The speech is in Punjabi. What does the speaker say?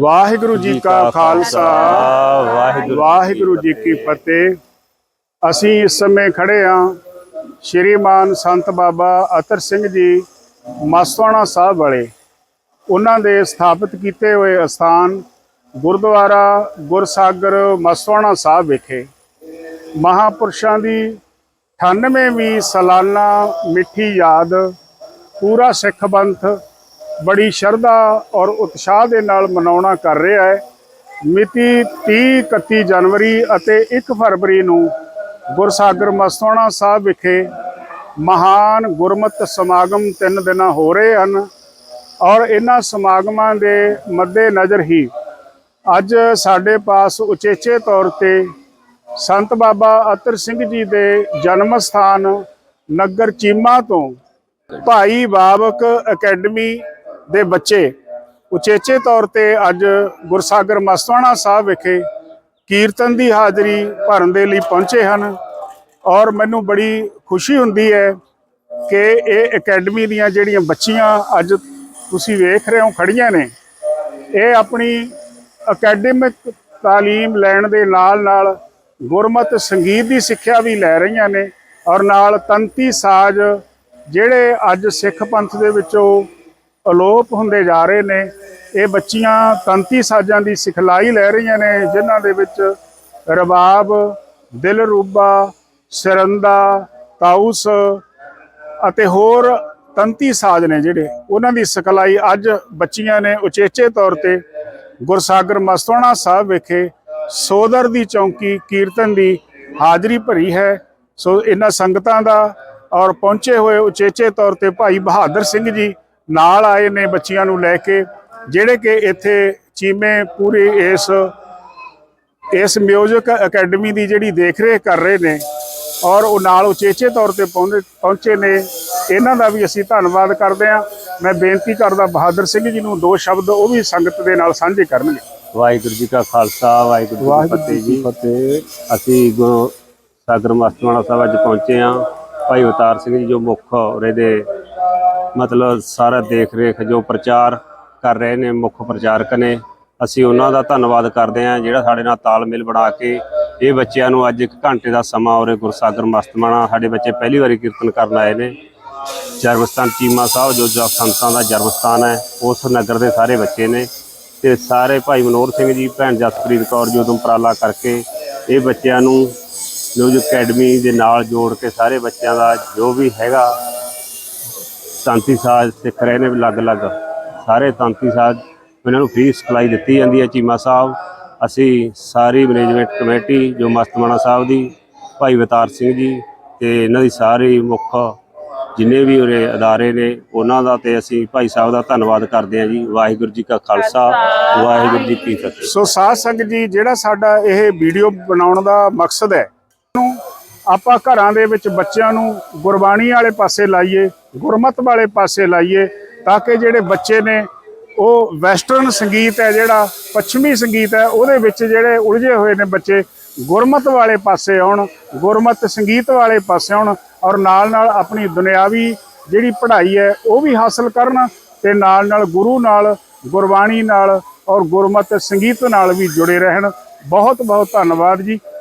ਵਾਹਿਗੁਰੂ ਜੀ ਕਾ ਖਾਲਸਾ। ਵਾਹਿਗੁਰੂ ਵਾਹਿਗੁਰੂ ਜੀ ਕੀ ਫਤਿਹ। ਅਸੀਂ ਇਸ ਸਮੇਂ ਖੜੇ ਹਾਂ ਸ਼੍ਰੀਮਾਨ ਸੰਤ ਬਾਬਾ ਅਤਰ ਸਿੰਘ ਜੀ ਮਸਤਵਾਣਾ ਸਾਹਿਬ ਵਾਲੇ। ਉਹਨਾਂ ਦੇ ਸਥਾਪਿਤ ਕੀਤੇ ਹੋਏ ਅਸਥਾਨ ਗੁਰਦੁਆਰਾ ਗੁਰਸਾਗਰ ਮਸਤਵਾਣਾ ਸਾਹਿਬ ਵਿਖੇ। ਮਹਾਪੁਰਸ਼ਾਂ ਦੀ 98ਵੀਂ ਸਾਲਾਨਾ ਮਿੱਠੀ ਯਾਦ ਪੂਰਾ ਸਿੱਖ ਪੰਥ ਬੜੀ ਸ਼ਰਧਾ ਔਰ ਉਤਸ਼ਾਹ ਦੇ ਨਾਲ ਮਨਾਉਣਾ ਕਰ ਰਿਹਾ ਹੈ। ਮਿਤੀ 30 31 ਜਨਵਰੀ ਅਤੇ 1 ਫਰਵਰੀ ਨੂੰ ਗੁਰਸਾਗਰ ਮਸਤੋਣਾ ਸਾਹਿਬ ਵਿਖੇ ਮਹਾਨ ਗੁਰਮਤਿ ਸਮਾਗਮ ਤਿੰਨ ਦਿਨਾਂ ਹੋ ਰਹੇ ਹਨ ਔਰ ਇਹਨਾਂ ਸਮਾਗਮਾਂ ਦੇ ਮੱਦੇ ਨਜ਼ਰ ਹੀ ਅੱਜ ਸਾਡੇ ਪਾਸ ਉਚੇਚੇ ਤੌਰ ਤੇ ਸੰਤ ਬਾਬਾ ਅਤਰ ਸਿੰਘ ਜੀ ਦੇ ਜਨਮ ਸਥਾਨ ਨਗਰ ਚੀਮਾ ਤੋਂ ਭਾਈ ਬਾਬਕ ਅਕੈਡਮੀ ਦੇ ਬੱਚੇ ਉਚੇਚੇ ਤੌਰ ਤੇ ਅੱਜ ਗੁਰਸਾਗਰ ਮਸਤਵਾਣਾ ਸਾਹਿਬ ਵਿਖੇ ਕੀਰਤਨ ਦੀ ਹਾਜ਼ਰੀ ਭਰਨ ਦੇ ਲਈ ਪਹੁੰਚੇ ਹਨ ਔਰ ਮੈਨੂੰ ਬੜੀ ਖੁਸ਼ੀ ਹੁੰਦੀ ਹੈ ਕਿ ਇਹ ਅਕੈਡਮੀ ਦੀਆਂ ਜਿਹੜੀਆਂ ਬੱਚੀਆਂ ਅੱਜ ਤੁਸੀਂ ਵੇਖ ਰਹੇ ਹੋ ਖੜੀਆਂ ਨੇ, ਇਹ ਆਪਣੀ ਅਕੈਡਮਿਕ ਤਾਲੀਮ ਲੈਣ ਦੇ ਨਾਲ ਨਾਲ ਗੁਰਮਤ ਸੰਗੀਤ ਦੀ ਸਿੱਖਿਆ ਵੀ ਲੈ ਰਹੀਆਂ ਨੇ ਔਰ ਨਾਲ ਤੰਤੀ ਸਾਜ਼ ਜਿਹੜੇ ਅੱਜ ਸਿੱਖ ਪੰਥ ਦੇ ਵਿੱਚੋਂ ਅਲੋਪ ਹੁੰਦੇ ਜਾ ਰਹੇ ਨੇ। ਇਹ ਬੱਚੀਆਂ ਤੰਤੀ ਸਾਜ਼ਾਂ ਦੀ ਸਿਖਲਾਈ ਲੈ ਰਹੀਆਂ ਨੇ, ਜਿਨ੍ਹਾਂ ਦੇ ਵਿੱਚ ਰਬਾਬ ਦਿਲ ਰੂਬਾ ਸਰੰਦਾ ਤਾਉਸ ਅਤੇ ਹੋਰ ਤੰਤੀ ਸਾਜ਼ ਨੇ ਜਿਹੜੇ। ਉਹਨਾਂ ਦੀ ਸਿਖਲਾਈ ਅੱਜ ਬੱਚੀਆਂ ਨੇ ਉਚੇਚੇ ਤੌਰ ਤੇ ਗੁਰਸਾਗਰ ਮਸਤੋਣਾ ਸਾਹਿਬ ਵਿਖੇ ਸੋਦਰ ਦੀ ਚੌਂਕੀ ਕੀਰਤਨ ਦੀ ਹਾਜ਼ਰੀ ਭਰੀ ਹੈ। ਸੋ ਇਹਨਾਂ ਸੰਗਤਾਂ ਦਾ ਔਰ ਪਹੁੰਚੇ ਹੋਏ ਉਚੇਚੇ ਤੌਰ ਤੇ ਭਾਈ ਬਹਾਦਰ ਸਿੰਘ ਜੀ ਨਾਲ ਆਏ ਨੇ ਬੱਚੀਆਂ ਨੂੰ ਲੈ ਕੇ ਜਿਹੜੇ ਕਿ ਇੱਥੇ ਚੀਮੇ ਪੂਰੀ ਇਸ ਇਸ ਮਿਊਜ਼ਿਕ ਅਕੈਡਮੀ ਦੀ ਜਿਹੜੀ ਦੇਖਰੇਖ ਕਰ ਰਹੇ ਨੇ ਔਰ ਉਹ ਨਾਲ ਉਚੇਚੇ ਤੌਰ ਤੇ ਪਹੁੰਚੇ ਪਹੁੰਚੇ ਨੇ। ਇਹਨਾਂ ਦਾ ਵੀ ਅਸੀਂ ਧੰਨਵਾਦ ਕਰਦੇ ਹਾਂ। ਮੈਂ ਬੇਨਤੀ ਕਰਦਾ ਬਹਾਦਰ ਸਿੰਘ ਜੀ ਨੂੰ ਦੋ ਸ਼ਬਦ ਉਹ ਵੀ ਸੰਗਤ ਦੇ ਨਾਲ ਸਾਂਝੇ ਕਰਨਗੇ। ਵਾਹਿਗੁਰੂ ਜੀ ਕਾ ਖਾਲਸਾ ਵਾਹਿਗੁਰੂ ਜੀ ਕੀ ਫਤਿਹ ਜੀ ਫਤਿਹ। ਅਸੀਂ ਗੁਰੂ ਸਾਗਰ ਮਸਤਵਾਲਾ ਸਾਹਿਬ ਅੱਜ ਪਹੁੰਚੇ ਹਾਂ। ਭਾਈ ਅਵਤਾਰ ਸਿੰਘ ਜੀ ਜੋ ਮੁੱਖ ਉਰੇ ਦੇ ਮਤਲਬ ਸਾਰਾ ਦੇਖ ਰੇਖ ਜੋ ਪ੍ਰਚਾਰ ਕਰ ਰਹੇ ਨੇ, ਮੁੱਖ ਪ੍ਰਚਾਰਕ ਨੇ, ਅਸੀਂ ਉਹਨਾਂ ਦਾ ਧੰਨਵਾਦ ਕਰਦੇ ਹਾਂ ਜਿਹੜਾ ਸਾਡੇ ਨਾਲ ਤਾਲਮੇਲ ਬਣਾ ਕੇ ਇਹ ਬੱਚਿਆਂ ਨੂੰ ਅੱਜ ਇੱਕ ਘੰਟੇ ਦਾ ਸਮਾਂ ਉਰੇ ਗੁਰਸਾਗਰ ਮਸਤਮਾਣਾ, ਸਾਡੇ ਬੱਚੇ ਪਹਿਲੀ ਵਾਰੀ ਕੀਰਤਨ ਕਰਨ ਆਏ ਨੇ। ਜਨਮਸਥਾਨ ਚੀਮਾ ਸਾਹਿਬ, ਜੋ ਜੋ ਸੰਤਾਂ ਦਾ ਜਨਮਸਥਾਨ ਹੈ, ਉਸ ਨਗਰ ਦੇ ਸਾਰੇ ਬੱਚੇ ਨੇ ਤੇ ਸਾਰੇ ਭਾਈ ਮਨੋਹਰ ਸਿੰਘ ਜੀ, ਭੈਣ ਜਸਪ੍ਰੀਤ ਕੌਰ ਜੀ, ਉਦੋਂ ਉਪਰਾਲਾ ਕਰਕੇ ਇਹ ਬੱਚਿਆਂ ਨੂੰ ਮਿਊਜ਼ਿਕ ਅਕੈਡਮੀ ਦੇ ਨਾਲ ਜੋੜ ਕੇ ਸਾਰੇ ਬੱਚਿਆਂ ਦਾ ਜੋ ਵੀ ਹੈਗਾ ਤਾਂਤੀ ਸਾਜ਼ ਸਿੱਖ ਰਹੇ ਨੇ ਅਲੱਗ-ਅਲੱਗ। ਸਾਰੇ ਤਾਂਤੀ ਸਾਜ਼ ਇਹਨਾਂ ਨੂੰ ਫ੍ਰੀ ਸਿਖਲਾਈ ਦਿੱਤੀ ਜਾਂਦੀ ਹੈ ਚੀਮਾ ਸਾਹਿਬ। ਅਸੀਂ ਸਾਰੀ ਮੈਨੇਜਮੈਂਟ ਕਮੇਟੀ ਜੋ ਮਸਤਮਾਣਾ ਸਾਹਿਬ ਦੀ ਭਾਈ ਅਵਤਾਰ ਸਿੰਘ ਜੀ ਤੇ ਇਹਨਾਂ ਦੀ ਸਾਰੀ ਮੁੱਖ ਜਿੰਨੇ ਵੀ ਉਰੇ ਅਦਾਰੇ ਨੇ ਉਹਨਾਂ ਦਾ ਤੇ ਅਸੀਂ ਭਾਈ ਸਾਹਿਬ ਦਾ ਧੰਨਵਾਦ ਕਰਦੇ ਹਾਂ ਜੀ। ਵਾਹਿਗੁਰੂ ਜੀ ਕਾ ਖਾਲਸਾ ਵਾਹਿਗੁਰੂ ਜੀ ਕੀ ਫਤਿਹ। ਸੋ ਸਾਧ ਸੰਗਤ ਜੀ ਜਿਹੜਾ ਸਾਡਾ ਇਹ ਵੀਡੀਓ ਬਣਾਉਣ ਦਾ ਮਕਸਦ ਹੈ ਨੂੰ ਆਪਾਂ ਘਰਾਂ ਦੇ ਵਿੱਚ ਬੱਚਿਆਂ ਨੂੰ ਗੁਰਬਾਣੀ ਵਾਲੇ ਪਾਸੇ ਲਾਈਏ, ਗੁਰਮਤ ਵਾਲੇ ਪਾਸੇ ਲਾਈਏ, ਤਾਂ ਕਿ ਜਿਹੜੇ ਬੱਚੇ ਨੇ ਉਹ ਵੈਸਟਰਨ ਸੰਗੀਤ ਹੈ ਜਿਹੜਾ, ਪੱਛਮੀ ਸੰਗੀਤ ਹੈ, ਉਹਦੇ ਵਿੱਚ ਜਿਹੜੇ ਉਲਝੇ ਹੋਏ ਨੇ ਬੱਚੇ, ਗੁਰਮਤ ਵਾਲੇ ਪਾਸੇ ਆਉਣ, ਗੁਰਮਤ ਸੰਗੀਤ ਵਾਲੇ ਪਾਸੇ ਆਉਣ ਔਰ ਨਾਲ ਨਾਲ ਆਪਣੀ ਦੁਨਿਆਵੀ ਜਿਹੜੀ ਪੜ੍ਹਾਈ ਹੈ, ਉਹ ਵੀ ਹਾਸਲ ਕਰਨ ਤੇ ਨਾਲ ਨਾਲ ਗੁਰੂ ਨਾਲ, ਗੁਰਬਾਣੀ ਨਾਲ ਔਰ ਗੁਰਮਤ ਸੰਗੀਤ ਨਾਲ ਵੀ ਜੁੜੇ ਰਹਿਣ। ਬਹੁਤ ਬਹੁਤ ਧੰਨਵਾਦ ਜੀ।